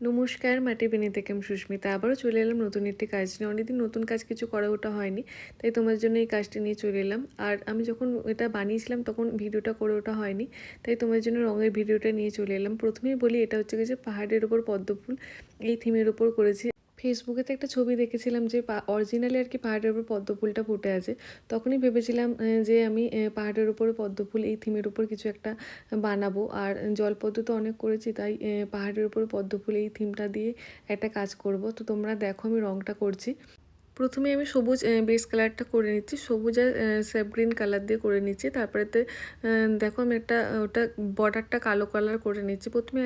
নমস্কার মাটি বেনি থেকে আমি সুস্মিতা। আবারও চলে এলাম নতুন একটি কাজ নিয়ে। অনেকদিন নতুন কাজ কিছু করা ওটা হয়নি, তাই তোমার জন্য এই কাজটি নিয়ে চলে এলাম। আর আমি যখন এটা বানিয়েছিলাম তখন ভিডিওটা করে ওটা হয়নি, তাই তোমার জন্য রঙের ভিডিওটা নিয়ে চলে এলাম। প্রথমেই বলি, এটা হচ্ছে যে পাহাড়ের ওপর পদ্মফুল, এই থিমের ওপর করেছি। ফেসবুকেতে একটা ছবি দেখেছিলাম যে অরিজিনালি আর কি পাহাড়ের উপর পদ্ম ফুলটা ফুটে আছে। তখনই ভেবেছিলাম যে আমি পাহাড়ের উপরে পদ্ম ফুল এই থিমের উপর কিছু একটা বানাবো। আর জলপদ্ম তো অনেক করেছি, তাই পাহাড়ের উপরে পদ্ম ফুল এই থিমটা দিয়ে একটা কাজ করব। তো তোমরা দেখো আমি রঙটা করছি। প্রথমে আমি সবুজ বেস কালারটা করে নিচ্ছি। সবুজ আর সেফ গ্রিন কালার দিয়ে করে নিচ্ছি। তারপরেতে দেখো আমি একটা, ওটা বর্ডারটা কালো কালার করে নিচ্ছি। প্রথমে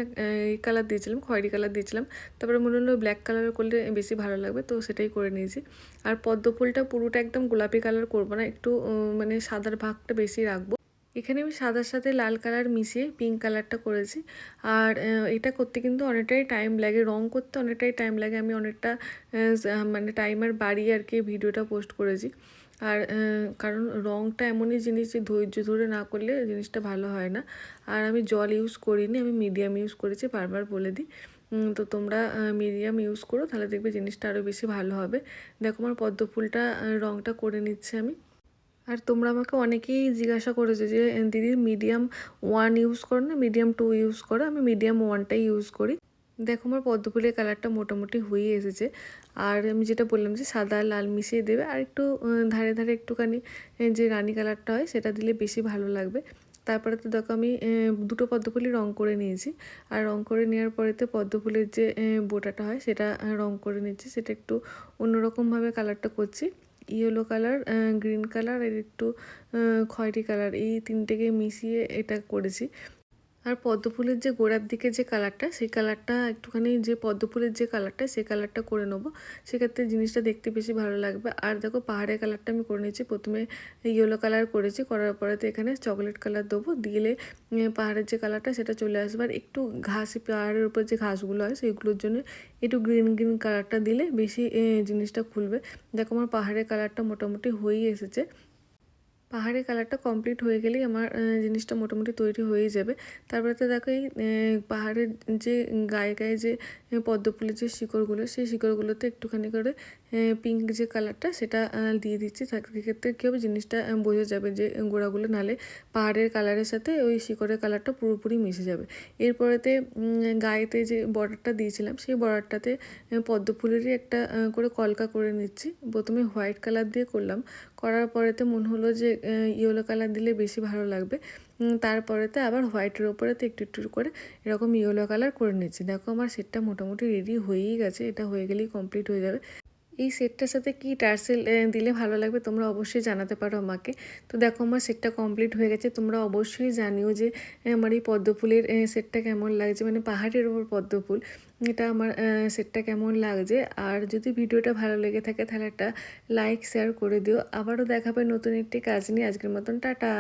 এই কালার দিয়েছিলাম, খয়েরি কালার দিয়েছিলাম। তারপরে মনে হলো ব্ল্যাক কালার করলে বেশি ভালো লাগবে, তো সেটাই করে নিয়েছি। আর পদ্ম ফুলটা পুরোটা একদম গোলাপি কালার করব না, একটু মানে সাদার ভাগটা বেশি রাখব। এখানে আমি সাদার সাথে লাল কালার মিশিয়ে পিঙ্ক কালারটা করেছি। আর এটা করতে কিন্তু অনেকটাই টাইম লাগে। রং করতে অনেকটাই টাইম লাগে। আমি অনেকটা মানে টাইমার বাড়িয়ে আর কি ভিডিওটা পোস্ট করেছি। আর কারণ রংটা এমনই জিনিস যে ধৈর্য ধরে না করলে জিনিসটা ভালো হয় না। আর আমি জল ইউজ করিনি। আমি মিডিয়াম ইউজ করেছি, বারবার বলে দিই। তো তোমরা মিডিয়াম ইউজ করো, তাহলে দেখবে জিনিসটা আরও বেশি ভালো হবে। দেখো, আমার পদ্ম ফুলটা রংটা করে নিচ্ছে আমি। আর তোমরা আমাকে অনেকেই জিজ্ঞাসা করেছ যে দিদি মিডিয়াম ওয়ান ইউজ করো না মিডিয়াম টু ইউজ করো? আমি মিডিয়াম ওয়ানটাই ইউজ করি। দেখো, আমার পদ্মফুলের কালারটা মোটামুটি হয়ে এসেছে। আর আমি যেটা বললাম যে, সাদা, লাল মিশিয়ে দেবে। আর একটু ধারে ধারে একটুখানি যে রানী কালারটা হয়, সেটা দিলে বেশি ভালো লাগবে। তারপরে তো দেখো, আমি দুটো পদ্ম ফুলই রং করে নিয়েছি। আর রং করে নেওয়ার পরেতে পদ্ম ফুলের যে বোটাটা হয়, সেটা রং করে নিচ্ছি। সেটা একটু অন্যরকমভাবে কালারটা করছি। ইয়েলো কালার গ্রিন কালার আর একটু খয়েরি কালার। এই তিনটেকে মিশিয়ে এটা করেছি। আর পদ্ম ফুলের যে গোড়ার দিকে যে কালারটা, সেই কালারটা একটুখানি যে পদ্ম ফুলের যে কালারটা, সেই কালারটা করে নেব। সেক্ষেত্রে জিনিসটা দেখতে বেশি ভালো লাগবে। আর দেখো, পাহাড়ের কালারটা আমি করে নিয়েছি। প্রথমে ইয়েলো কালার করেছি। করার পরে তো এখানে চকলেট কালার দেবো। দিলে পাহাড়ের যে কালারটা, সেটা চলে আসবে। আর একটু ঘাস, পাহাড়ের উপর যে ঘাসগুলো হয়, সেইগুলোর জন্য একটু গ্রিন গ্রিন কালারটা দিলে বেশি জিনিসটা খুলবে। দেখো, আমার পাহাড়ের কালারটা মোটামুটি হয়েই এসেছে। পাহাড়ের কালারটা কমপ্লিট হয়ে গেলেই আমার জিনিসটা মোটামুটি তৈরি হয়ে যাবে। তারপরে তো দেখো এই পাহাড়ের যে গায়ে গায়ে যে আহ, পদ্ম ফুলের যে শিকড়গুলো সেই শিকড়গুলোতে একটুখানি করে পিঙ্ক যে কালারটা সেটা দিয়ে দিচ্ছি। সেক্ষেত্রে কী হবে জিনিসটা বোঝা যাবে যে গোড়াগুলো নালে পাহাড়ের কালারের সাথে ওই শিকড়ের কালারটা পুরোপুরি মিশে যাবে। এরপরেতে গায়েতে যে বর্ডারটা দিয়েছিলাম সেই বর্ডারটাতে পদ্মফুলেরই একটা করে কলকা করে নিচ্ছি। প্রথমে হোয়াইট কালার দিয়ে করলাম। করার পরেতে মনে হলো যে ইয়েলো কালার দিলে বেশি ভালো লাগবে। তারপরেতে আবার হোয়াইটের ওপরেতে একটু একটু করে এরকম ইয়েলো কালার করে নিচ্ছি। দেখো আমার সেটটা মোটামুটি রেডি হয়েই গেছে। এটা হয়ে গেলেই কমপ্লিট হয়ে যাবে। এই সেটটার সাথে কি টার্সেল দিলে ভালো লাগবে তোমরা অবশ্যই জানাতে পারো আমাকে। তো দেখো আমার সেটটা কমপ্লিট হয়ে গেছে, তোমরা অবশ্যই জানিও যে আমার এই পদ্মফুলের সেটটা কেমন লাগছে মানে পাহাড়ের ওপর পদ্মফুল, এটা আমার সেটটা কেমন লাগছে। আর যদি ভিডিওটা ভালো লেগে থাকে তাহলে একটা লাইক, শেয়ার করে দিও। আবারও দেখাবে নতুন একটি কাজ নিয়ে। আজকের মতন টাটা।